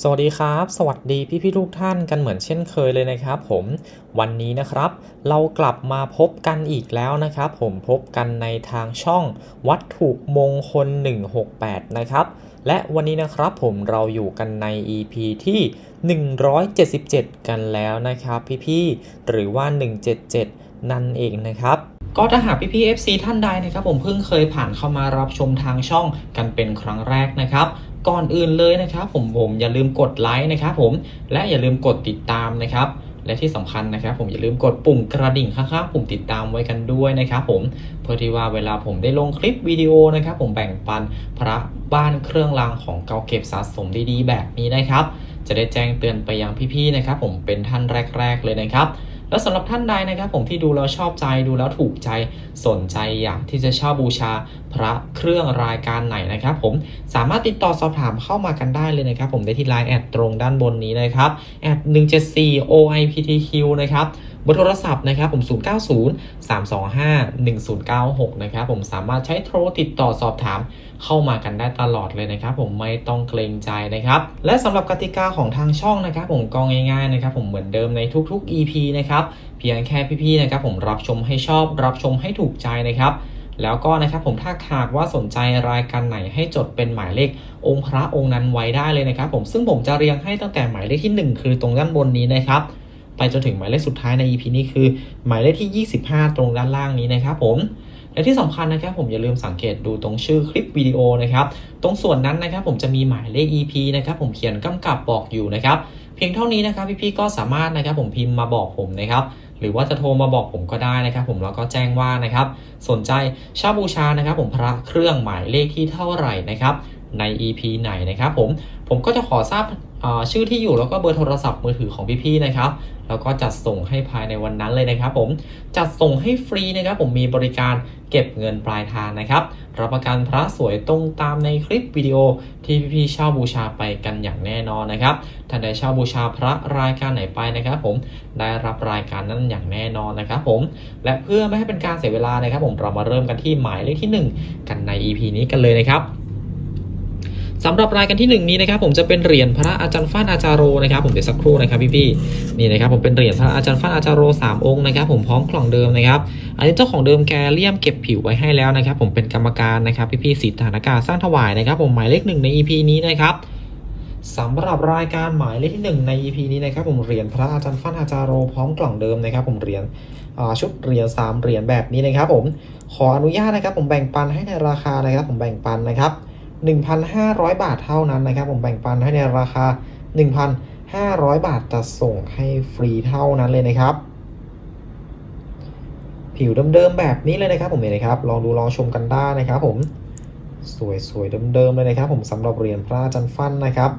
สวัสดีครับ สวัสดีพี่ๆทุกท่านกันเหมือนเช่นเคยเลยนะครับผมวันนี้นะครับ เรากลับมาพบกันอีกแล้วนะครับ ผมพบกันในทางช่องวัตถุมงคล 168 นะครับ และวันนี้นะครับผมเราอยู่กันใน EP ที่ 177 กันแล้วนะครับ พี่ๆหรือว่า 177 นั่นเองนะครับก็ถ้าหากพี่ๆ FC ท่านใดนะครับผมเพิ่งเคยผ่านเข้ามารับชมทางช่องกันเป็นครั้งแรกนะครับ ก่อนอื่นเลยนะครับ ผมผมอย่าลืมกดไลค์นะครับผมและอย่าลืมกดติดตามนะครับ และที่สำคัญนะครับ ผมอย่าลืมกดปุ่มกระดิ่งข้างๆปุ่มติดตามไว้กันด้วยนะครับผมเพื่อที่ว่าเวลาผมได้ลงคลิปวิดีโอนะครับ ผมแบ่งปันพระบ้านเครื่องรางของเก่าเก็บสะสมดีๆ แบบนี้นะครับ จะได้แจ้งเตือนไปยังพี่ๆนะครับ ผมเป็นท่านแรก ๆ เลยนะครับ แล้วสำหรับท่านใดนะครับผมที่ดูแล้วชอบใจดูแล้วถูกใจสนใจอยากที่จะเช่าบูชาพระเครื่องรายการไหนนะครับผมสามารถติดต่อสอบถามเข้ามากันได้เลยนะครับผมได้ที่ไลน์แอดตรงด้านบนนี้นะครับแอด174 OIPTQ นะครับ บอร์โทรศัพท์นะครับผม 090 325 1096 นะครับผมสามารถใช้โทรติดต่อสอบถามเข้ามากันได้ตลอดเลยนะครับ ผมไม่ต้องเกรงใจนะครับ และสำหรับกติกาของทางช่องนะครับ ผมก็ง่ายๆนะครับ ผมเหมือนเดิมในทุกๆ EP นะครับเพียงแค่พี่ๆนะครับ ผมรับชมให้ชอบ รับชมให้ถูกใจนะครับแล้วก็นะครับผมถ้าหากว่าสนใจรายการไหนให้จดเป็นหมายเลของค์พระองค์นั้นไว้ได้เลยนะครับ ผมซึ่งผมจะเรียงให้ตั้งแต่หมายเลขที่ 1 คือตรงด้านบนนี้นะครับ ไปจนถึงหมายเลขสุดท้ายใน EP นี้คือ หมายเลขที่ 25 ตรงด้านล่างนี้นะครับผมและที่สำคัญนะครับผมอย่าลืมสังเกตดูตรงชื่อคลิปวิดีโอนะครับตรงส่วนนั้นนะครับผมจะมีหมายเลข EP นะครับผมเขียนกำกับบอกอยู่นะครับเพียงเท่านี้นะครับพี่ๆก็สามารถนะครับผมพิมพ์มาบอกผมนะครับหรือว่าจะโทรมาบอกผมก็ได้นะครับ ผมแล้วก็แจ้งว่านะครับสนใจเช่าบูชานะครับ ผมพระเครื่องหมายเลขที่เท่าไหร่นะครับ ใน EP ไหนนะครับผมผมก็จะขอทราบชื่อที่อยู่แล้วก็เบอร์โทรศัพท์มือถือของพี่ๆนะครับแล้วก็จัดส่งให้ภายในวันนั้นเลยนะครับ ผมจัดส่งให้ฟรีนะครับ ผมมีบริการเก็บเงินปลายทางนะครับรับประกันพระสวยตรงตามในคลิปวิดีโอที่พี่ๆเช่าบูชาไปกันอย่างแน่นอนนะครับท่านใดเช่าบูชาพระรายการไหนไปนะครับ ผมได้รับรายการนั้นอย่างแน่นอนนะครับ ผมและเพื่อไม่ให้เป็นการเสียเวลานะครับ ผมเรามาเริ่มกันที่หมายเลขที่หนึ่งกันใน EP นี้กันเลยนะครับ สำหรับรายการที่หนึ่งนี้นะครับผมจะเป็นเหรียญพระอาจารย์ฟ้านอาจารโรนะครับผมเดี๋ยวสักครู่นะครับพี่ๆนี่นะครับผมเป็นเหรียญพระอาจารย์ฟ้านอาจารโรสามองค์นะครับผมพร้อมกล่องเดิมนะครับอันนี้เจ้าของเดิมแกเลี่ยมเก็บผิวไว้ให้แล้วนะครับผมเป็นกรรมการนะครับพี่ๆสิทธานากาสร้างถวายนะครับผมหมายเลขหนึ่งใน EP นี้นะครับสำหรับรายการหมายเลขที่หนึ่งใน EP นี้นะครับผมเหรียญพระอาจารย์ฟ้านอาจารโรพร้อมกล่องเดิมนะครับผมเหรียญชุดเหรียญสามเหรียญแบบนี้นะครับผมขออนุญาตนะครับผมแบ่งปันให้ในราคานะครับผมแบ่งปันนะครับ 1,500 บาทเท่านั้นนะครับ ผมแบ่งปันให้ในราคา 1,500 บาทจะส่งให้ฟรีเท่านั้นเลยนะครับ ผิวเดิมๆแบบนี้เลยนะครับ ผมเห็นนะครับ ลองดูลองชมกันได้นะครับ ผมสวยๆเดิมๆเลยนะครับ ผมสำหรับเหรียญพระจันทร์ฟันนะครับ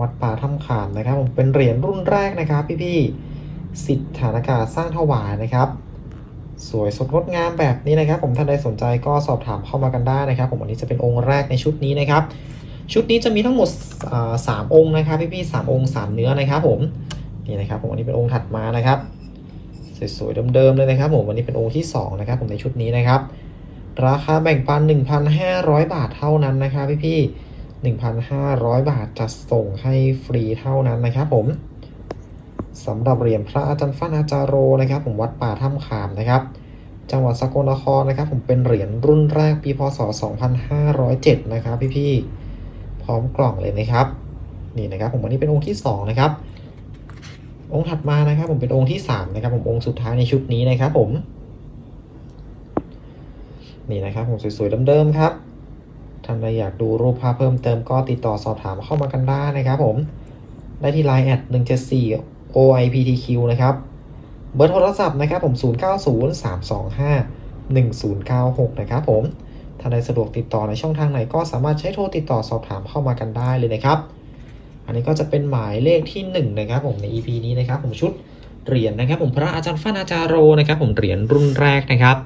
วัดป่าถ้ำขามนะครับ ผมเป็นเหรียญรุ่นแรกนะครับ พี่ๆสิทธานากาสร้างถวายนะครับ สวยสดงดงามแบบนี้นะครับผมท่านใดสนใจก็สอบถามเข้ามากันได้นะครับ ผมอันนี้จะเป็นองค์แรกในชุดนี้นะครับ ชุดนี้จะมีทั้งหมดสามองค์นะครับพี่ๆสามองค์สามเนื้อนะครับ ผมนี่นะครับผมอันนี้เป็นองค์ถัดมานะครับสวยๆเดิมๆเลยนะครับผมวันนี้เป็นองค์ที่สองนะครับผมในชุดนี้นะครับ ราคาแบ่งปัน 1,500 บาทเท่านั้นนะครับพี่ๆ1,500 บาทจะส่งให้ฟรีเท่านั้นนะครับผม สำหรับเหรียญพระอาจารย์ฟันอาจารโรนะครับ ผมวัดป่าถ้ำขามนะครับ จังหวัดสกลนครนะครับ ผมเป็นเหรียญรุ่นแรกปีพศ 2507 นะครับพี่ๆพร้อมกล่องเลยนะครับ นี่นะครับผมวันนี้เป็นองค์ที่ 2 นะครับ องค์ถัดมานะครับ ผมเป็นองค์ที่ 3 นะครับ ผมองค์สุดท้ายในชุดนี้นะครับ ผม นี่นะครับ ผมสวยๆเดิมๆครับท่านใดอยากดูรูปภาพเพิ่มเติมก็ติดต่อสอบถามเข้ามากันได้นะครับ ผมได้ที่ Line แอด174 OIPTQ นะครับ เบอร์โทรศัพท์นะครับผม 0903251096 นะครับผม ถ้าใดสะดวกติดต่อในช่องทางไหนก็สามารถใช้โทรติดต่อสอบถามเข้ามากันได้เลยนะครับ อันนี้ก็จะเป็นหมายเลขที่ 1 นะครับผมใน EP นี้นะครับผมชุดเหรียญนะครับผมพระอาจารย์ฟันาจาโรนะครับผมเหรียญรุ่นแรกนะครับ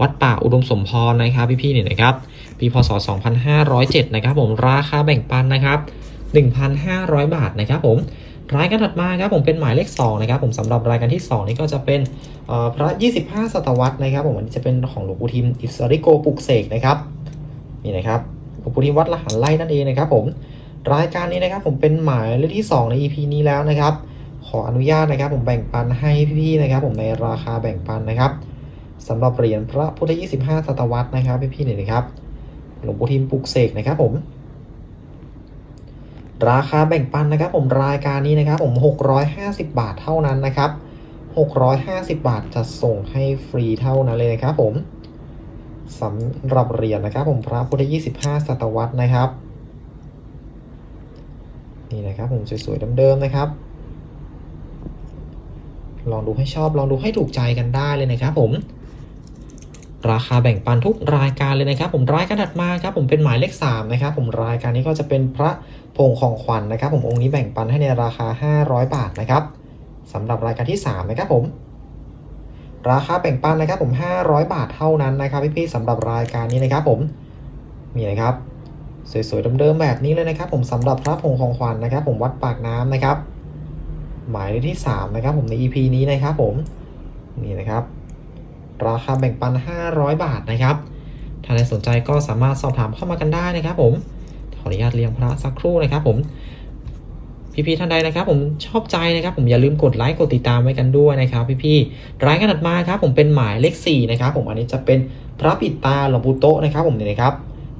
วัดป่าอุดมสมพรนะครับพี่ๆเนี่ยนะครับปีพศ 2507 นะครับผมราคาแบ่งปันนะครับ 1,500 บาทนะครับผม รายการถัดมาครับผมเป็นหมายเลข2นะครับผมสำหรับรายการที่ 2 นี่ก็จะเป็นเอ่อพระ 25 ศตวรรษนะครับผมอันนี้จะเป็นของหลวงปู่ทิมอิสริโกปลุกเสกนะครับนี่นะครับหลวงปู่ทิมวัดละหันไล่นั่นเองนะครับผมรายการนี้นะครับผมเป็นหมายเลขที่ 2 ใน EP นี้แล้วนะครับ ขออนุญาตนะครับผมแบ่งปันให้พี่ๆนะครับ ผมในราคาแบ่งปันนะครับสำหรับเหรียญพระพุทธ 25 ศตวรรษนะครับพี่ๆเนี่ยนะครับหลวงปู่ทิมปลุกเสกนะครับผม ราคาแบ่งปันนะครับ ผมรายการนี้นะครับ ผม 650 บาทเท่านั้นนะครับ 650 บาทจะส่งให้ฟรีเท่านั้นเลยนะครับผมสำหรับเหรียญนะครับ ผมพระพุทธ25 ศตวรรษนะครับ นี่นะครับ ผมสวยๆเดิมๆนะครับ ลองดูให้ชอบลองดูให้ถูกใจกันได้เลยนะครับผม ราคาแบ่งปันทุกรายการเลยนะครับ ผมรายการถัดมาครับผมเป็นหมายเลข3นะครับผมรายการนี้ก็จะเป็นพระพงของขวัญนนะครับ ผมองค์นี้แบ่งปันให้ในราคา 500 บาทนะครับสำหรับรายการที่ 3 นะครับผม ราคาแบ่งปันนะครับผม 500 บาทเท่านั้นนะครับพี่ๆสำหรับรายการนี้นะครับผมนี่นะครับสวยๆเดิมๆแบบนี้เลยนะครับ ผมสำหรับพระพงของขวัญนะครับ ผมวัดปากน้ำนะครับ หมายเลขที่ 3 นะครับ ผมใน EP นี้นะครับ ผมนี่นะครับ ราคาแบ่งปัน 500 บาทนะครับ ถ้าใครสนใจก็สามารถสอบถามเข้ามากันได้นะครับผม ขออนุญาตเรียงพระสักครู่นะครับผมพี่ๆท่านใดนะครับ ผมชอบใจนะครับผมอย่าลืมกดไลค์กดติดตามไว้กันด้วยนะครับพี่ๆรายการถัดมาครับ ผมเป็นหมายเลข4นะครับผมอันนี้จะเป็นพระปิดตาหลวงปู่โตนะครับผมเนี่ยนะครับ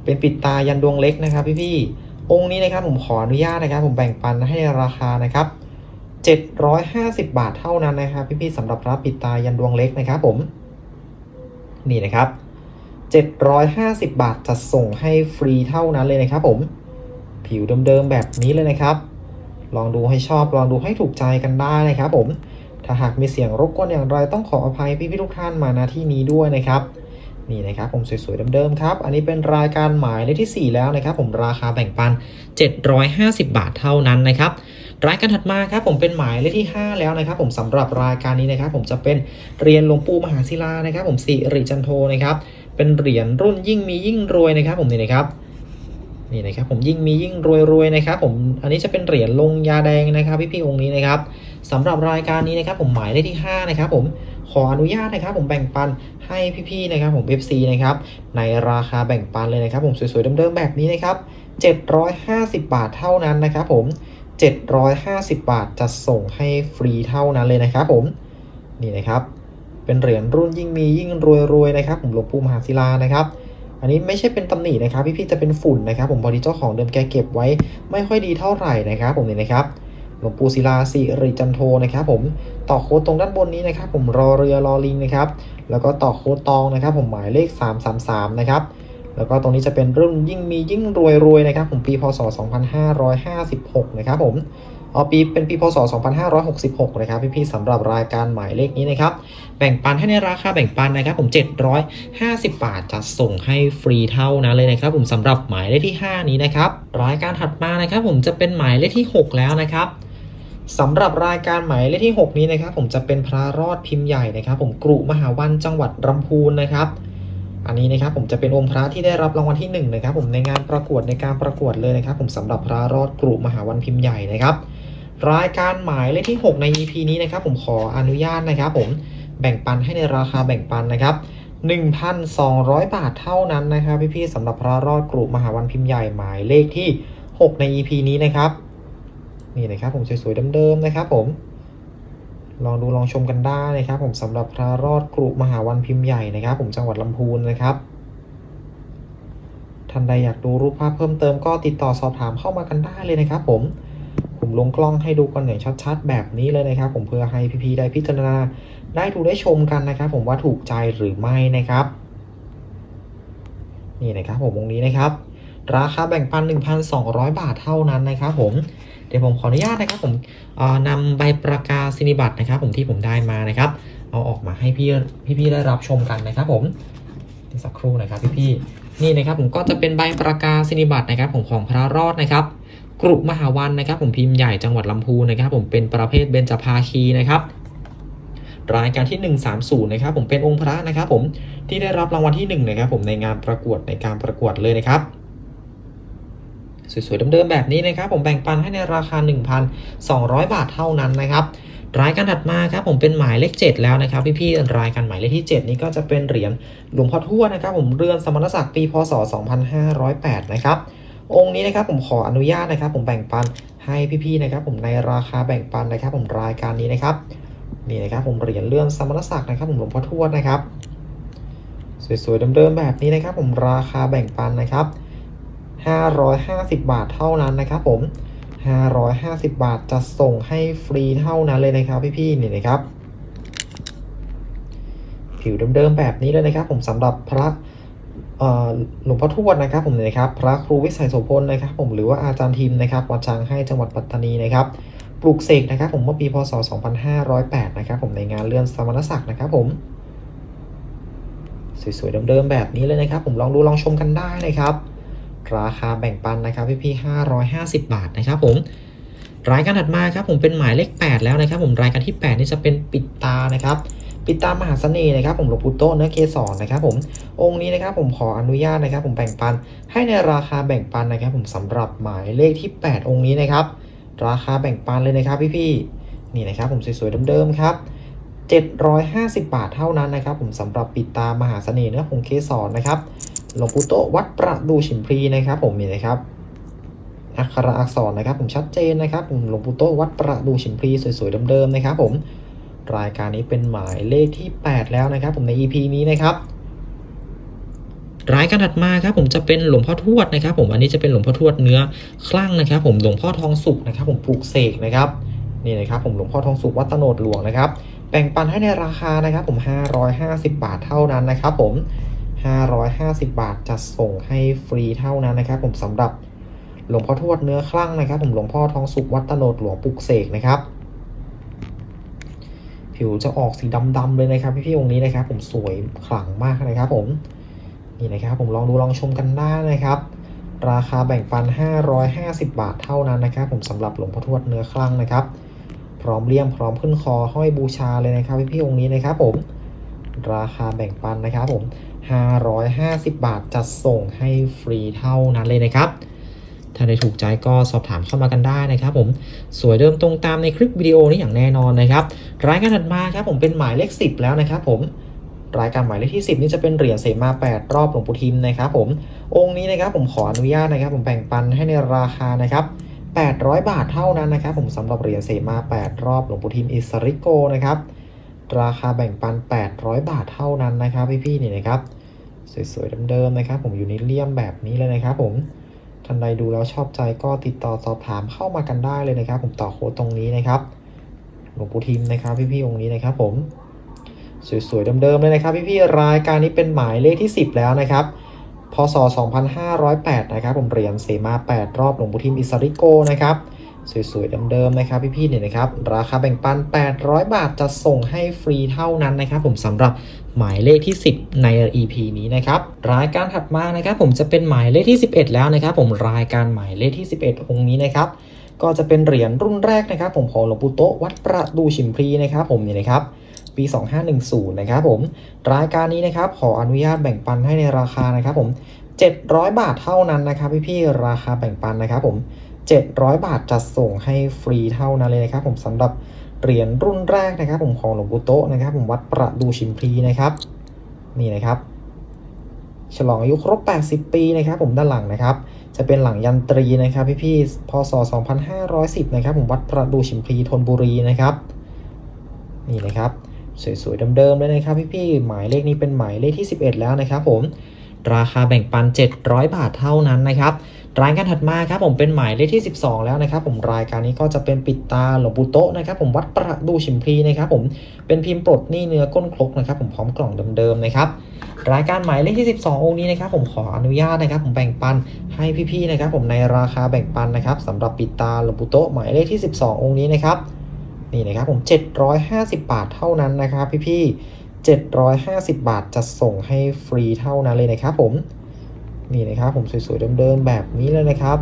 เป็นปิดตายันดวงเล็กนะครับพี่ๆองค์นี้นะครับผมขออนุญาตนะครับ ผมแบ่งปันให้ในราคานะครับ 750 บาทเท่านั้นนะครับ พี่ๆสำหรับพระปิดตายันดวงเล็กนะครับผม นี่นะครับ 750 บาทจะส่งให้ฟรีเท่านั้นเลยนะครับผม ผิวเดิมๆแบบนี้เลยนะครับ ลองดูให้ชอบลองดูให้ถูกใจกันได้นะครับผม ถ้าหากมีเสียงรบกวนอย่างไรต้องขออภัยพี่ๆทุกท่านมาณที่นี้ด้วยนะครับนี่นะครับผมสวยๆเดิมๆครับ อันนี้เป็นรายการหมายเลขที่ 4 แล้วนะครับ ผมราคาแบ่งปัน 750 บาทเท่านั้นนะครับ รายการถัดมาครับผมเป็นหมายเลขที่ 5 แล้วนะครับ ผมสำหรับรายการนี้นะครับ ผมจะเป็นเหรียญหลวงปู่มหาศิลานะครับ ผมสิริจันโทนะครับ เป็นเหรียญรุ่นยิ่งมียิ่งรวยนะครับ ผมนี่นะครับนี่นะครับผมยิ่งมียิ่งรวยรวยนะครับ ผมอันนี้จะเป็นเหรียญลงยาแดงนะครับ พี่พี่องค์นี้นะครับสำหรับรายการนี้นะครับ ผมหมายเลขที่ 5 นะครับ ผมขออนุญาตนะครับ ผมแบ่งปันให้พี่ๆนะครับ ผม FC นะครับในราคาแบ่งปันเลยนะครับ ผมสวยๆเดิมๆแบบนี้นะครับ750 บาทเท่านั้นนะครับ ผม 750 บาทจะส่งให้ฟรีเท่านั้นเลยนะครับผม นี่นะครับ เป็นเหรียญรุ่นยิ่งมียิ่งรวยรวยนะครับ ผมหลวงปู่มหาศิลานะครับ อันนี้ไม่ใช่เป็นตำหนินะครับ พี่ๆจะเป็นฝุ่นนะครับ ผมพอดีเจ้าของเดิมแกเก็บไว้ไม่ค่อยดีเท่าไหร่นะครับ ผมนี่นะครับหลวงปู่ศิลาสิริจันโทนะครับผมต่อโค้ดตรงด้านบนนี้นะครับ ผมรอเรือรอลิงนะครับ แล้วก็ต่อโค้ดตองนะครับ ผมหมายเลข 333 นะครับ แล้วก็ตรงนี้จะเป็นรุ่นยิ่งมียิ่งรวยรวยนะครับผมปีพศ 2556 นะครับผมเอาปีเป็นปีพศ 2566 นะครับพี่ๆสำหรับรายการหมายเลขนี้นะครับ แบ่งปันให้ในราคาแบ่งปันนะครับ ผม 750 บาทจะส่งให้ฟรีเท่านั้นเลยนะครับ ผมสำหรับหมายเลขที่ 5 นี้นะครับ รายการถัดมานะครับ ผมจะเป็นหมายเลขที่ 6 แล้วนะครับสำหรับรายการหมายเลขที่ 6 นี้นะครับ ผมจะเป็นพระรอดพิมพ์ใหญ่นะครับ ผมกรุมหาวันจังหวัดลำพูนนะครับ อันนี้นะครับผมจะเป็นองค์พระที่ได้รับรางวัลที่1นะครับผมในงานประกวดในการประกวดเลยนะครับ ผมสำหรับพระรอดกรุมหาวันพิมพ์ใหญ่นะครับ รายการหมายเลขที่ 6 ใน EP นี้นะครับ ผมขออนุญาตนะครับ ผมแบ่งปันให้ในราคาแบ่งปันนะครับ 1,200 บาทเท่านั้นนะครับพี่ๆสำหรับพระรอดกรุมหาวันพิมพ์ใหญ่หมายเลขที่ 6 ใน EP นี้นะครับ นี่นะครับผมสวยๆเดิมๆนะครับผม ลองดูลองชมกันได้นะครับ ผมสำหรับพระรอดกรุมหาวันพิมพ์ใหญ่นะครับ ผมจังหวัดลำพูนนะครับท่านใดอยากดูรูปภาพเพิ่มเติมก็ติดต่อสอบถามเข้ามากันได้เลยนะครับ ผมผมลงกล้องให้ดูกันอย่างชัดๆ แบบนี้เลยนะครับ ผมเพื่อให้พี่ๆได้พิจารณาได้ดูได้ชมกันนะครับ ผมว่าถูกใจหรือไม่นะครับ นี่นะครับผมวงนี้นะครับ ราคาแบ่งปัน 1,200 บาทเท่านั้นนะครับผม ดี๋ยวผมขออนุญาตนะครับผมนำใบประกาศนียบัตรนะครับ ผมที่ผมได้มานะครับ เอาออกมาให้พี่พี่ๆได้รับชมกันนะครับ ผมสักครู่นะครับพี่ๆนี่นะครับผมก็จะเป็นใบประกาศนียบัตรนะครับ ผมของพระรอดนะครับกรุมหาวันนะครับ ผมพิมพ์ใหญ่จังหวัดลำพูนนะครับ ผมเป็นประเภทเบญจภาคีนะครับรายการที่ 130 นะครับ ผมเป็นองค์พระนะครับ ผมที่ได้รับรางวัลที่1นะครับ ผมในงานประกวดในการประกวดเลยนะครับ สวยๆเดิมๆแบบนี้นะครับ ผมแบ่งปันให้ในราคา 1,200 บาทเท่านั้นนะครับรายการถัดมาครับผมเป็นหมายเลข 7 แล้วนะครับพี่ๆรายการหมายเลขที่ 7 นี้ก็จะเป็นเหรียญหลวงพ่อทวดนะครับ ผมเรือนสมณศักดิ์ปีพศ 2508 นะครับองค์นี้นะครับผมขออนุญาตนะครับ ผมแบ่งปันให้พี่ๆนะครับ ผมในราคาแบ่งปันนะครับ ผมรายการนี้นะครับนี่นะครับผมเหรียญเลื่อนสมณศักดิ์นะครับ ผมหลวงพ่อทวดนะครับ สวยๆเดิมๆแบบนี้นะครับ ผมราคาแบ่งปันนะครับ 550 บาทเท่านั้นนะครับผม 550 บาทจะส่งให้ฟรีเท่านั้นเลยนะครับพี่ๆนี่นะครับ ผิวเดิมๆแบบนี้เลยนะครับ ผมสำหรับพระหลวงพ่อทวดนะครับผมเนี่ยนะครับ พระครูวิสัยโสพลนะครับ ผมหรือว่าอาจารย์ทิมนะครับวัดช้างให้จังหวัดปัตตานีนะครับปลูกเสกนะครับ ผมเมื่อปีพศ 2508 นะครับ ผมในงานเลื่อนสมณศักดิ์นะครับ ผมสวยๆเดิมๆแบบนี้เลยนะครับ ผมลองดูลองชมกันได้นะครับ ราคาแบ่งปันนะครับพี่ๆ550บาทนะครับผมรายการถัดมาครับผมเป็นหมายเลข 8 แล้วนะครับ ผมรายการที่ 8 นี่จะเป็นปิดตานะครับ ปิดตามหาเสน่ห์นะครับ ผมหลวงปู่โตะเนื้อเกสรนะครับ ผมองค์นี้นะครับ ผมขออนุญาตนะครับ ผมแบ่งปันให้ในราคาแบ่งปันนะครับ ผมสำหรับหมายเลขที่ 8 องค์นี้นะครับ ราคาแบ่งปันเลยนะครับพี่ๆนี่นะครับ ผมสวยๆเดิมๆครับ750 บาทเท่านั้นนะครับ ผมสำหรับปิดตามหาเสน่ห์เนื้อผงเกสรนะครับ หลวงปู่โตวัดประดูฉิมพลีนะครับ ผมนี่นะครับอักขระอักษรนะครับ ผมชัดเจนนะครับผมหลวงปู่โตวัดประดูฉิมพลีสวยๆเดิมๆนะครับ ผมรายการนี้เป็นหมายเลขที่ 8 แล้วนะครับ ผมใน EP นี้นะครับรายการถัดมาครับผมจะเป็นหลวงพ่อทวดนะครับ ผมอันนี้จะเป็นหลวงพ่อทวดเนื้อคลั่งนะครับ ผมหลวงพ่อทองสุกนะครับ ผมปลูกเสกนะครับนี่นะครับผมหลวงพ่อทองสุกวัดตโนดหลวงนะครับแบ่งปันให้ในราคานะครับ ผม 550 บาทเท่านั้นนะครับ ผม 550 บาทจะส่งให้ฟรีเท่านั้นนะครับ ผมสำหรับหลวงพ่อทวดเนื้อคลั่งนะครับ ผมหลวงพ่อทองสุกวัดตโนดหลวงปุกเสกนะครับ ผิวจะออกสีดำๆเลยนะครับพี่ๆองค์นี้นะครับ ผมสวยขลังมากนะครับ ผมนี่นะครับ ผมลองดูลองชมกันได้นะครับ ราคาแบ่งปัน 550 บาทเท่านั้นนะครับ ผมสำหรับหลวงพ่อทวดเนื้อคลั่งนะครับ พร้อมเลี่ยมพร้อมขึ้นคอห้อยบูชาเลยนะครับพี่ๆองค์นี้นะครับ ผม ราคาแบ่งปันนะครับ ผม 550 บาทจะส่งให้ฟรีเท่านั้นเลยนะครับ ถ้าได้ถูกใจก็สอบถามเข้ามากันได้นะครับผมสวยเดิมตรงตามในคลิปวิดีโอนี้อย่างแน่นอนนะครับ รายการถัดมาครับผมเป็นหมายเลข 10 แล้วนะครับผมรายการหมายเลขที่ 10 นี่จะเป็นเหรียญเสมา 8 รอบหลวงปู่ทิมนะครับผมองค์นี้นะครับผมขออนุญาตนะครับ ผมแบ่งปันให้ในราคานะครับ800 บาทเท่านั้นนะครับ ผมสำหรับเหรียญเสมา 8 รอบหลวงปู่ทิมอิสริโกนะครับ ราคาแบ่งปัน 800 บาทเท่านั้นนะครับพี่ๆนี่นะครับ สวยๆเดิมๆนะครับ ผมอยู่ในเลี่ยมแบบนี้เลยนะครับ ผมท่านใดดูแล้วชอบใจก็ติดต่อสอบถามเข้ามากันได้เลยนะครับ ผมต่อโค้ดตรงนี้นะครับหลวงปู่ทิมนะครับ พี่ๆองค์นี้นะครับ ผมสวยๆเดิมๆเลยนะครับพี่ๆรายการนี้เป็นหมายเลขที่ 10 แล้วนะครับพศ 2508 นะครับ ผมเหรียญเสมา 8 รอบหลวงปู่ทิมอิสริโกนะครับ สวยๆเดิมๆนะครับพี่ๆเนี่ยนะครับราคาแบ่งปัน 800 บาทจะส่งให้ฟรีเท่านั้นนะครับผมสำหรับหมายเลขที่ 10 ใน EP นี้นะครับรายการถัดมานะครับผมจะเป็นหมายเลขที่ 11 แล้วนะครับผมรายการหมายเลขที่ 11 องค์นี้นะครับก็จะเป็นเหรียญรุ่นแรกนะครับ ผมของหลวงปู่โตะวัดประดูฉิมพีนะครับผมนี่นะครับปี 2510 นะครับผมรายการนี้นะครับขออนุญาตแบ่งปันให้ในราคานะครับผม700 บาทเท่านั้นนะครับพี่ๆราคาแบ่งปันนะครับผม 700 บาทจะส่งให้ฟรีเท่านั้นเลยนะครับ ผมสำหรับเหรียญรุ่นแรกนะครับ ผมของหลวงปู่โตะนะครับ ผมวัดประดูชิมพลีนะครับ นี่นะครับ ฉลองอายุครบ 80 ปีนะครับ ผมด้านหลังนะครับ จะเป็นหลังยันตรีนะครับพี่ๆพศ 2510 นะครับ ผมวัดประดูชิมพลีธนบุรีนะครับ นี่นะครับสวยๆเดิมๆเลยนะครับพี่ๆหมายเลขนี้เป็นหมายเลขที่ 11 แล้วนะครับ ผมราคาแบ่งปัน 700 บาทเท่านั้นนะครับ รายการถัดมาครับผมเป็นหมายเลขที่ 12 แล้วนะครับ ผมรายการนี้ก็จะเป็นปิดตาหลวงปู่โตะนะครับ ผมวัดประดูชิมพลีนะครับ ผมเป็นพิมพ์ปลดหนี่เนื้อก้นครกนะครับ ผมพร้อมกล่องเดิมๆนะครับรายการหมายเลขที่ 12 องค์นี้นะครับ ผมขออนุญาตนะครับ ผมแบ่งปันให้พี่ๆนะครับ ผมในราคาแบ่งปันนะครับสำหรับปิดตาหลวงปู่โตะหมายเลขที่ 12 องค์นี้นะครับนี่นะครับผม 750 บาทเท่านั้นนะครับ พี่ๆ750 บาทจะส่งให้ฟรีเท่านั้นเลยนะครับ ผม นี่นะครับผมสวยๆเดิมๆแบบนี้เลยนะครับ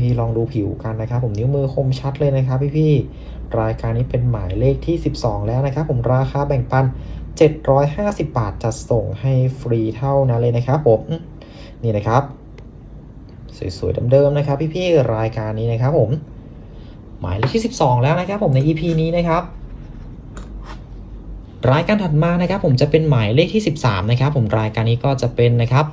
พี่ๆลองดูผิวกันนะครับ ผมนิ้วมือคมชัดเลยนะครับ พี่ๆรายการนี้เป็นหมายเลขที่ 12 แล้วนะครับ ผมราคาแบ่งปัน 750 บาทจะส่งให้ฟรีเท่านั้นเลยนะครับ ผมนี่นะครับ สวยๆเดิมๆนะครับ พี่ๆรายการนี้นะครับ ผมหมายเลขที่ 12 แล้วนะครับ ผมใน EP นี้นะครับรายการถัดมานะครับ ผมจะเป็นหมายเลขที่ 13 นะครับ ผมรายการนี้ก็จะเป็นนะครับ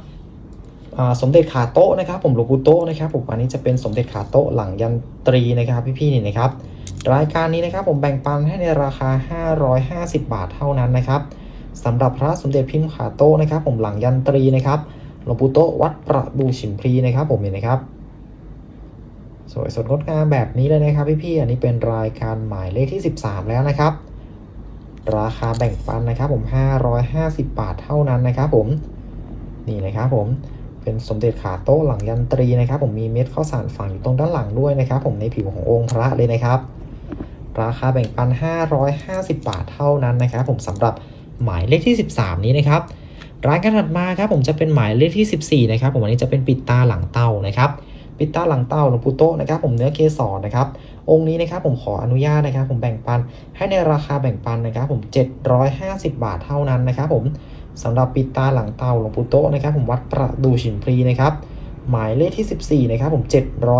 สมเด็จขาโต๊ะนะครับ ผมหลวงปู่โต๊ะนะครับผมอันนี้จะเป็นสมเด็จขาโต๊ะหลังยันตรีนะครับพี่ๆนี่นะครับ รายการนี้นะครับผมแบ่งปันให้ในราคา 550 บาทเท่านั้นนะครับสำหรับพระสมเด็จพิมพ์ขาโต๊ะนะครับ ผมหลังยันตรีนะครับหลวงปู่โต๊ะวัดประดูฉิมพลีนะครับ ผมเห็นนะครับสวยสดงดงามแบบนี้เลยนะครับพี่ๆอันนี้เป็นรายการหมายเลขที่ 13 แล้วนะครับ ราคาแบ่งปันนะครับผม 550 บาทเท่านั้นนะครับผมนี่นะครับผม เป็นสมเด็จขาโต๊ะหลังยันตรีนะครับ ผมมีเม็ดข้าวสารฝังอยู่ตรงด้านหลังด้วยนะครับ ผมในผิวขององค์พระเลยนะครับ ราคาแบ่งปัน 550 บาทเท่านั้นนะครับ ผมสำหรับหมายเลขที่ 13 นี้นะครับร้านกันถัดมาครับผมจะเป็นหมายเลขที่ 14 นะครับ ผมอันนี้จะเป็นปิดตาหลังเต้านะครับ ปิดตาหลังเต้าหลวงปู่โตนะครับ ผมเนื้อเกสรนะครับ องค์นี้นะครับผมขออนุญาตนะครับ ผมแบ่งปันให้ในราคาแบ่งปันนะครับ ผม 750 บาทเท่านั้นนะครับ ผม สำหรับปิดตาหลังเตาหลวงปู่โตนะครับผมวัดประดูฉิมพลีนะครับ หมายเลขที่ 14 นะครับผม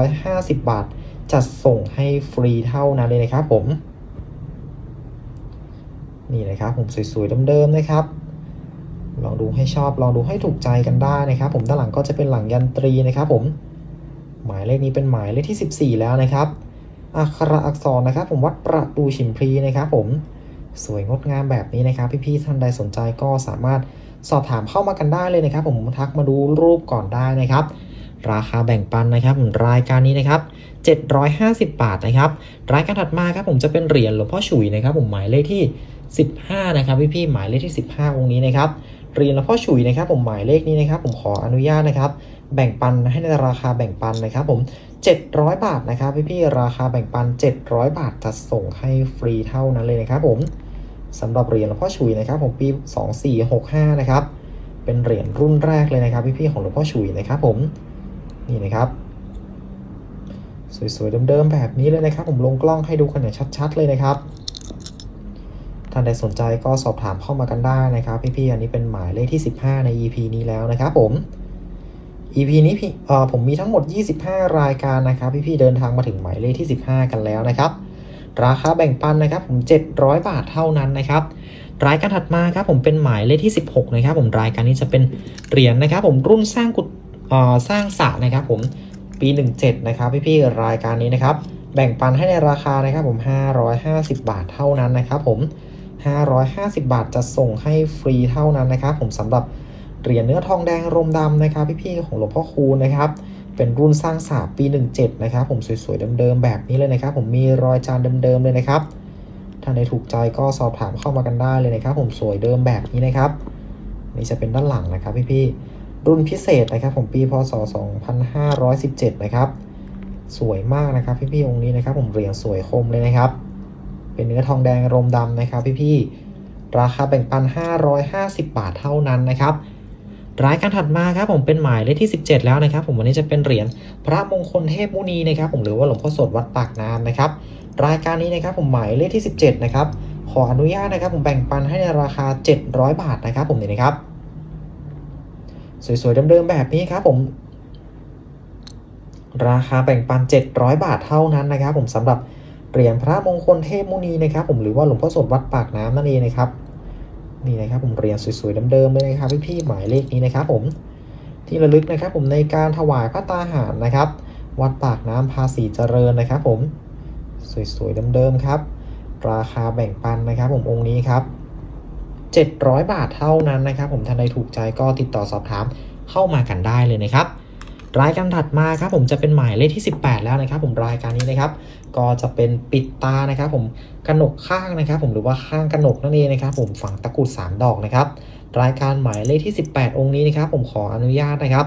750 บาท จัดส่งให้ฟรีเท่านั้นเลยนะครับผม นี่นะครับผมสวยๆเดิมๆนะครับ ลองดูให้ชอบลองดูให้ถูกใจกันได้นะครับ ผมด้านหลังก็จะเป็นหลังยันตรีนะครับผม หมายเลขนี้เป็นหมายเลขที่ 14 แล้วนะครับอักขระอักษรนะครับ ผมวัดประตูฉิมพลีนะครับผม สวยงดงามแบบนี้นะครับ พี่ๆท่านใดสนใจก็สามารถสอบถามเข้ามากันได้เลยนะครับ ผมทักมาดูรูปก่อนได้นะครับ ราคาแบ่งปันนะครับรายการนี้นะครับ 750 บาทนะครับ รายการถัดมาครับผมจะเป็นเหรียญหลวงพ่อฉุยนะครับ ผมหมายเลขที่ 15 นะครับพี่ๆหมายเลขที่ 15 องค์นี้นะครับเหรียญหลวงพ่อฉุยนะครับ ผมหมายเลขนี้นะครับ ผมขออนุญาตนะครับ แบ่งปันให้ในราคาแบ่งปันนะครับ ผม 700 บาทนะครับพี่ๆราคาแบ่งปัน 700 บาทจัดส่งให้ฟรีเท่านั้นเลยนะครับผมสำหรับเหรียญหลวงพ่อฉุยนะครับผมปี 2465 นะครับ เป็นเหรียญรุ่นแรกเลยนะครับพี่ๆของหลวงพ่อฉุยนะครับผมนี่นะครับ สวยๆเดิมๆแบบนี้เลยนะครับ ผมลงกล้องให้ดูกันอย่างชัด ๆ เลยนะครับท่านใดสนใจก็สอบถามเข้ามากันได้นะครับ พี่ๆอันนี้เป็นหมายเลขที่ 15 ใน EP นี้แล้วนะครับผม EP นี้พี่ผมมีทั้งหมด 25 รายการนะครับ พี่ๆเดินทางมาถึงหมายเลขที่ 15 กันแล้วนะครับ ราคาแบ่งปันนะครับผม 700 บาทเท่านั้นนะครับ รายการถัดมาครับผมเป็นหมายเลขที่ 16 นะครับ ผมรายการนี้จะเป็นเหรียญนะครับผมรุ่นสร้างกุฏเอ่อสร้างสระนะครับผมปี 17 นะครับ พี่ๆรายการนี้นะครับ แบ่งปันให้ในราคานะครับผม 550 บาทเท่านั้นนะครับผม 550 บาทจะส่งให้ฟรีเท่านั้นนะครับ ผมสำหรับ เหรียญเนื้อทองแดงรมดำนะครับ พี่ๆของหลวงพ่อคูณนะครับ เป็นรุ่นสร้างสาปี 17 นะครับ ผมสวยๆเดิมๆแบบนี้เลยนะครับ ผมมีรอยจานเดิมๆเลยนะครับถ้าในถูกใจก็สอบถามเข้ามากันได้เลยนะครับ ผมสวยเดิมแบบนี้นะครับ นี่จะเป็นด้านหลังนะครับพี่ๆรุ่นพิเศษนะครับผมปีพศ 2517 นะครับ สวยมากนะครับ พี่ๆองค์นี้นะครับ ผมเหรียญสวยคมเลยนะครับ เป็นเนื้อทองแดงรมดำนะครับ พี่ๆราคาแบ่งปัน 550 บาทเท่านั้นนะครับ รายการถัดมาครับผมเป็นหมายเลขที่ 17 แล้วนะครับ ผมวันนี้จะเป็นเหรียญพระมงคลเทพมุนีนะครับ ผมหรือว่าหลวงพ่อสดวัดปากน้ำนะครับ รายการนี้นะครับผมหมายเลขที่ 17 นะครับ ขออนุญาตนะครับ ผมแบ่งปันให้ในราคา 700 บาทนะครับ ผมนี่นะครับ สวยๆเดิมๆแบบนี้ครับผม ราคาแบ่งปัน 700 บาทเท่านั้นนะครับ ผมสำหรับเหรียญพระมงคลเทพมุนีนะครับ ผมหรือว่าหลวงพ่อสดวัดปากน้ำนั่นเองนะครับ นี่นะครับผมเรียญสวยๆเดิมๆเลยนะครับพี่ๆหมายเลขนี้นะครับผมที่ระลึกนะครับผมในการถวายพระตาหารนะครับ วัดปากน้ำภาษีเจริญนะครับ ผมสวยๆเดิมๆครับ ราคาแบ่งปันนะครับ ผมองค์นี้ครับ 700 บาทเท่านั้นนะครับ ผมท่านใดถูกใจก็ติดต่อสอบถามเข้ามากันได้เลยนะครับ รายการถัดมาครับผมจะเป็นหมายเลขที่ 18 แล้วนะครับ ผมรายการนี้นะครับ ก็จะเป็นปิดตานะครับ ผมกระหนกข้างนะครับ ผมหรือว่าข้างกระหนกนั่นเองนะครับ ผมฝังตะกุด3ดอกนะครับ รายการหมายเลขที่ 18 องค์นี้นะครับ ผมขออนุญาตนะครับ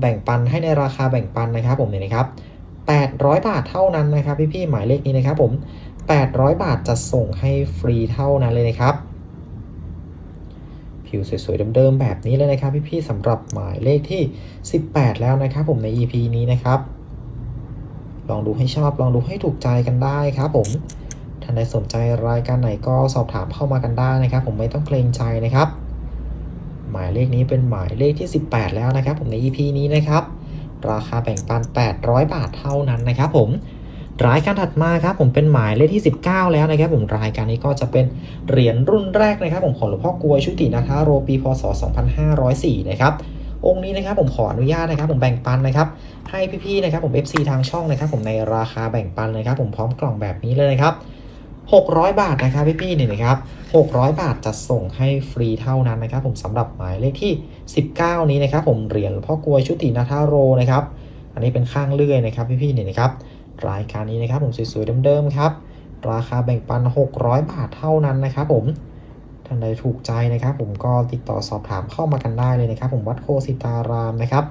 แบ่งปันให้ในราคาแบ่งปันนะครับ ผมเนี่ยนะครับ800 บาทเท่านั้นนะครับ พี่ๆหมายเลขนี้นะครับ ผม 800 บาทจะส่งให้ฟรีเท่านั้นเลยนะครับ ผิวสวยๆเดิมๆแบบนี้เลยนะครับพี่ๆสำหรับหมายเลขที่ 18 แล้วนะครับผมใน EP นี้นะครับ ลองดูให้ชอบลองดูให้ถูกใจกันได้ครับผมท่านใดสนใจรายการไหนก็สอบถามเข้ามากันได้นะครับ ผมไม่ต้องเกรงใจนะครับ หมายเลขนี้เป็นหมายเลขที่ 18 แล้วนะครับ ผมใน EP นี้นะครับ ราคาแบ่งปัน 800 บาทเท่านั้นนะครับผม รายการถัดมาครับผมเป็นหมายเลขที่ 19 แล้วนะครับผมรายการนี้ก็จะเป็นเหรียญรุ่นแรกนะครับผมของหลวงพ่อกลวยชุตินาคาโรปีพศ 2504 นะครับองค์นี้นะครับผมขออนุญาตนะครับผมแบ่งปันนะครับให้พี่ๆนะครับผม FC ทางช่องนะครับผมในราคาแบ่งปันนะครับผมพร้อมกล่องแบบนี้เลยนะครับ600 บาทนะครับพี่ๆเนี่ยนะครับ600 บาทจะส่งให้ฟรีเท่านั้นนะครับ ผมสำหรับหมายเลขที่ 19 นี้นะครับผมเหรียญหลวงพ่อกลวยชุตินาทาโรนะครับ อันนี้เป็นข้างเลื่อยนะครับพี่ๆเนี่ยนะครับ รายการนี้นะครับผมสวยๆเดิมๆครับ ราคาแบ่งปัน 600 บาทเท่านั้นนะครับผมท่านใดถูกใจนะครับ ผมก็ติดต่อสอบถามเข้ามากันได้เลยนะครับ ผมวัดโคสิตารามนะครับ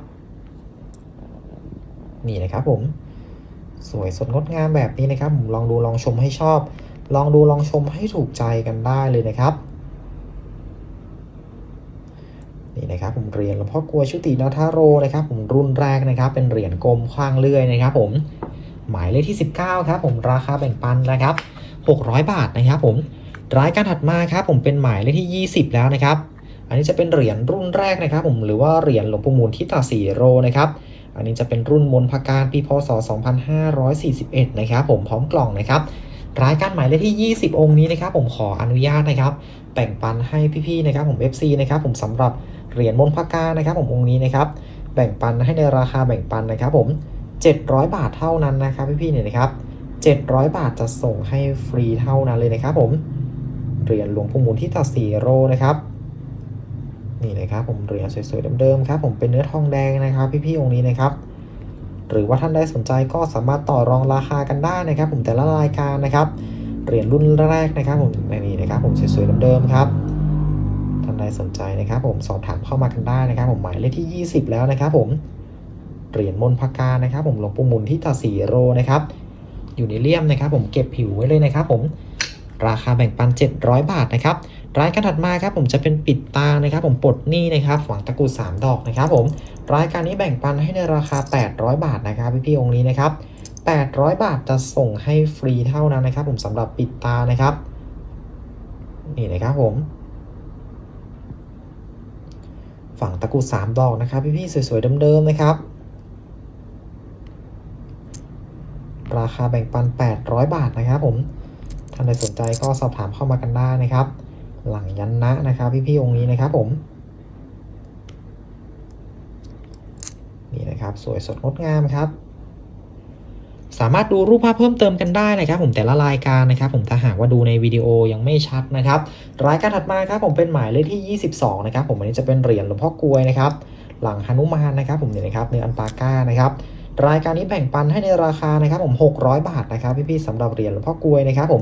นี่นะครับผมสวยสดงดงามแบบนี้นะครับ ผมลองดูลองชมให้ชอบ ลองดูลองชมให้ถูกใจกันได้เลยนะครับนี่นะครับผมเหรียญหลวงพ่อกลัวชุตินาทาโรนะครับ ผมรุ่นแรกนะครับ เป็นเหรียญกลมคว้างเลื่อยนะครับ ผม หมายเลขที่ 19 ครับผมราคาแบ่งปันนะครับ600 บาทนะครับผมรายการถัดมาครับผมเป็นหมายเลขที่ 20 แล้วนะครับ อันนี้จะเป็นเหรียญรุ่นแรกนะครับ ผมหรือว่าเหรียญหลวงปู่มุนทิตาสีโรนะครับ อันนี้จะเป็นรุ่นมนพการปีพศ 2541 นะครับผมพร้อมกล่องนะครับ รายการหมายเลขที่ 20 องค์นี้นะครับ ผมขออนุญาตนะครับแบ่งปันให้พี่ๆนะครับผม FC นะครับผมสำหรับเหรียญมนพการนะครับ ผมองค์นี้นะครับแบ่งปันให้ในราคาแบ่งปันนะครับ ผม 700 บาทเท่านั้นนะครับพี่ๆเนี่ยนะครับ 700 บาทจะส่งให้ฟรีเท่านั้นเลยนะครับผมเหรียญหลวงปู่หมุนที่ตัดสีโรนะครับนี่นะครับผมเหรียญสวยๆเดิมๆครับผมเป็นเนื้อทองแดงนะครับพี่ๆองค์นี้นะครับ หรือว่าท่านใดสนใจก็สามารถต่อรองราคากันได้นะครับ ผมแต่ละรายการนะครับเหรียญรุ่นแรกนะครับผมในนี้นะครับ ผมสวยๆเดิมๆครับท่านใดสนใจนะครับ ผมสอบถามเข้ามากันได้นะครับ ผมหมายเลขที่ 20 แล้วนะครับผม เหรียญมนต์พกานะครับ ผมหลวงปู่มุนที่ตาสีโรนะครับ อยู่ในเลี่ยมนะครับ ผมเก็บผิวไว้เลยนะครับ ผมราคาแบ่งปัน 700 บาทนะครับรายการถัดมาครับผมจะเป็นปิดตานะครับ ผมปลดหนี้นะครับฝังตะกรุด3ดอกนะครับ ผมรายการนี้แบ่งปันให้ในราคา 800 บาทนะครับพี่ๆองค์นี้นะครับ 800 บาทจะส่งให้ฟรีเท่านั้นนะครับ ผมสำหรับปิดตานะครับ นี่นะครับผมฝั่งตะกรุด3ดอกนะครับ พี่ๆสวยๆเดิมๆนะครับ ราคาแบ่งปัน 800 บาทนะครับผมท่านใดสนใจก็สอบถามเข้ามากันได้นะครับ หลังยันนะนะครับ พี่ๆองค์นี้นะครับผมนี่นะครับสวยสดงดงามครับ สามารถดูรูปภาพเพิ่มเติมกันได้นะครับ ผมแต่ละรายการนะครับ ผมถ้าหากว่าดูในวิดีโอยังไม่ชัดนะครับ รายการถัดมาครับผมเป็นหมายเลขที่ 22 นะครับ ผมอันนี้จะเป็นเหรียญหลวงพ่อกลวยนะครับ หลังฮนุมานนะครับ ผมเนี่ยนะครับเนื้ออันปาก้านะครับ รายการนี้แบ่งปันให้ในราคานะครับผม 600 บาทนะครับพี่ๆสำหรับเหรียญหลวงพ่อกลวยนะครับผม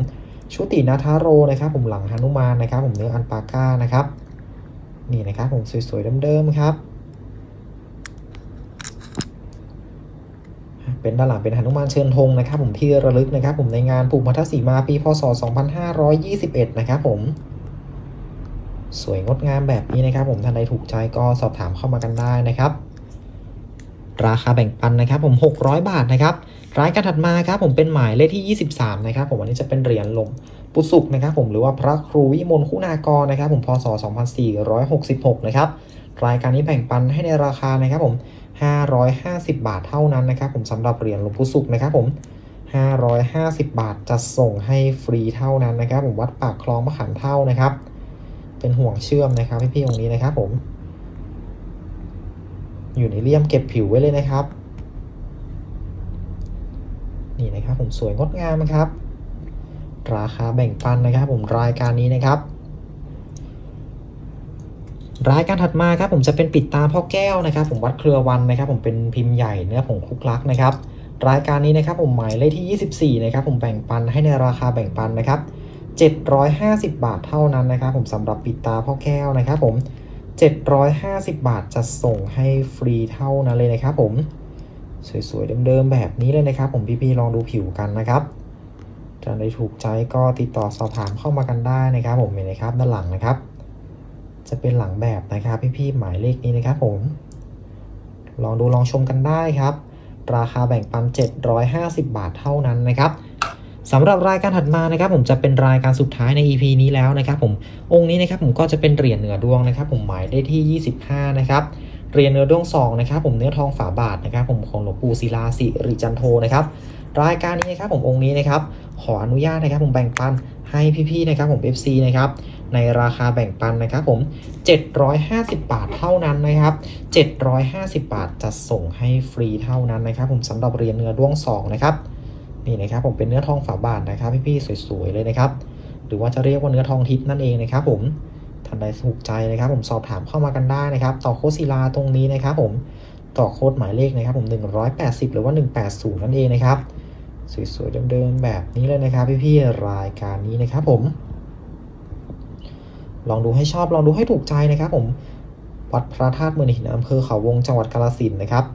ชุตินาทาโรนะครับผมหลังฮนุมานนะครับผมเนื้ออันปาก้านะครับนี่นะครับผมสวยๆเดิมๆครับเป็นด้านหลังเป็นหนุมานเชิญธงนะครับผมที่ระลึกนะครับผมในงานผูกมัทสีมาปีพศ 2521 นะครับผม สวยงดงามแบบนี้นะครับผมท่านใดถูกใจก็สอบถามเข้ามากันได้นะครับ ราคาแบ่งปันนะครับผม 600 บาทนะครับรายการถัดมาครับผมเป็นหมายเลขที่ 23 นะครับผมอันนี้จะเป็นเหรียญหลวงปุสุกนะครับผมหรือว่าพระครูวิมลคุณากรนะครับผมพศ 2466 นะครับรายการนี้แบ่งปันให้ในราคานะครับผม 550 บาทเท่านั้นนะครับผมสำหรับเหรียญหลวงปู่สุกนะครับผม 550 บาทจะส่งให้ฟรีเท่านั้นนะครับผมวัดปากคลองมะขามเท่านะครับ เป็นห่วงเชื่อมนะครับพี่ๆตรงนี้นะครับผม อยู่ในเลี่ยมเก็บผิวไว้เลยนะครับ นี่นะครับผมสวยงดงามนะครับ ราคาแบ่งปันนะครับ ผมรายการนี้นะครับ รายการถัดมาครับ ผมจะเป็นปิดตาพ่อแก้วนะครับ ผมวัดเครือวันนะครับ ผมเป็นพิมพ์ใหญ่เนื้อผงคลุกลักนะครับ รายการนี้นะครับ ผมหมายเลขที่ 24 นะครับ ผมแบ่งปันให้ในราคาแบ่งปันนะครับ750 บาทเท่านั้นนะครับ ผมสำหรับปิดตาพ่อแก้วนะครับ ผม 750 บาทจะส่งให้ฟรีเท่านั้นเลยนะครับผม สวยๆเดิมๆแบบนี้เลยนะครับ ผมพี่ๆลองดูผิวกันนะครับถ้าได้ถูกใจก็ติดต่อสอบถามเข้ามากันได้นะครับ ผมเห็นนะครับด้านหลังนะครับ จะเป็นหลังแบบนะครับ พี่ๆหมายเลขนี้นะครับ ผม ลองดูลองชมกันได้ครับ ราคาแบ่งปัน 750 บาทเท่านั้นนะครับ สำหรับรายการถัดมานะครับผมจะเป็นรายการสุดท้ายใน EP นี้แล้วนะครับผมองค์นี้นะครับผมก็จะเป็นเหรียญเหนือดวงนะครับ ผมหมายได้ที่ 25 นะครับเหรียนเนื้อดวงสองนะครับผมเนื้อทองฝาบาทนะครับผมของหลวงปู่ศิลาสิริจันโทนะครับรายการนี้นะครับผมองค์นี้นะครับขออนุญาตนะครับผมแบ่งปันให้พี่ๆนะครับผม FC นะครับในราคาแบ่งปันนะครับผม 750 บาทเท่านั้นนะครับ 750 บาทจะส่งให้ฟรีเท่านั้นนะครับ ผมสำหรับเหรียนเนื้อดวงสองนะครับ นี่นะครับผมเป็นเนื้อทองฝาบาทนะครับพี่ๆสวยๆเลยนะครับ หรือว่าจะเรียกว่าเนื้อทองทิพย์นั่นเองนะครับผมท่านใดถูกใจนะครับ ผมสอบถามเข้ามากันได้นะครับ ต่อโคศิลาตรงนี้นะครับผมต่อโค้ดหมายเลขนะครับผม180 หรือว่า 180 นั่นเองนะครับ สวยๆเดิมๆแบบนี้เลยนะครับพี่ๆรายการนี้นะครับผม ลองดูให้ชอบลองดูให้ถูกใจนะครับ ผมวัดพระธาตุเมืองหินอำเภอเขาวงจังหวัดกาฬสินธุ์นะครับ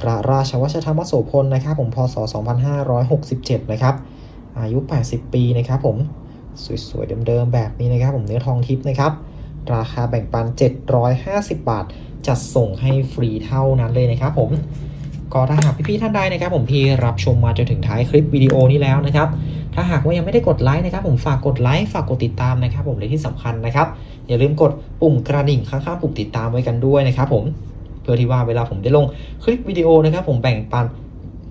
พระราชวัชธรรมโสพลนะครับผมพศ 2567 นะครับอายุ 80 ปีนะครับผมสวยๆเดิมๆแบบนี้นะครับผมเนื้อทองทิพย์นะครับ ราคาแบ่งปัน 750 บาท จัดส่งให้ฟรีเท่านั้นเลยนะครับผมก็ถ้าหากพี่ๆท่านใดนะครับ ผมที่รับชมมาจนถึงท้ายคลิปวิดีโอนี้แล้วนะครับ ถ้าหากว่ายังไม่ได้กดไลค์นะครับ ผมฝากกดไลค์ฝากกดติดตามนะครับ ผมและที่สำคัญนะครับ อย่าลืมกดปุ่มกระดิ่งข้างๆปุ่มติดตามไว้กันด้วยนะครับ ผม เพื่อที่ว่าเวลาผมได้ลงคลิปวิดีโอนะครับผมแบ่งปัน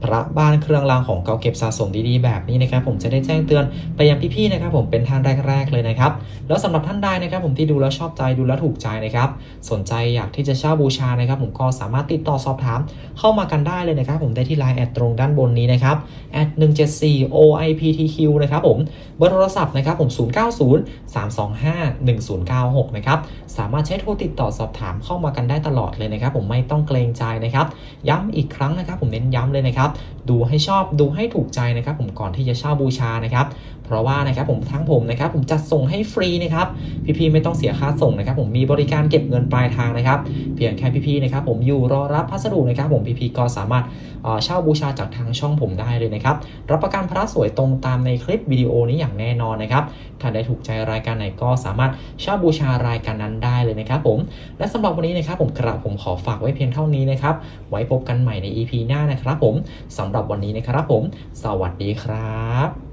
พระบ้านเครื่องรางของเก่าเก็บสะสมดีๆแบบนี้นะครับผมจะได้แจ้งเตือนไปยังพี่ๆนะครับผมเป็นท่านแรก ๆ เลยนะครับ แล้วสำหรับท่านใดนะครับผมที่ดูแล้วชอบใจดูแล้วถูกใจนะครับ สนใจอยากที่จะเช่าบูชานะครับผมก็สามารถติดต่อสอบถามเข้ามากันได้เลยนะครับผมได้ที่ไลน์แอดตรงด้านบนนี้นะครับแอด174 OIPTQ นะครับผมเบอร์โทรศัพท์นะครับผม 090 325 1096 นะครับสามารถใช้โทรติดต่อสอบถามเข้ามากันได้ตลอดเลยนะครับผมไม่ต้องเกรงใจนะครับ ย้ำอีกครั้งนะครับผมเน้นย้ำเลยนะครับ out ดูให้ชอบดูให้ถูกใจนะครับผมก่อนที่จะเช่าบูชานะครับ เพราะว่านะครับผมทั้งผมนะครับผมจัดส่งให้ฟรีนะครับพี่ๆไม่ต้องเสียค่าส่งนะครับ ผมมีบริการเก็บเงินปลายทางนะครับ เพียงแค่พี่ๆนะครับผมอยู่รอรับพัสดุนะครับ ผมพี่ๆก็สามารถเช่าบูชาจากทางช่องผมได้เลยนะครับรับประกันพระสวยตรงตามในคลิปวิดีโอนี้อย่างแน่นอนนะครับถ้าได้ถูกใจรายการไหนก็สามารถเช่าบูชารายการนั้นได้เลยนะครับ ผมและสำหรับวันนี้นะครับผมกระผมขอฝากไว้เพียงเท่านี้นะครับไว้พบกันใหม่ใน EP หน้านะครับผมสำหรับวันนี้นะครับผม สวัสดีครับ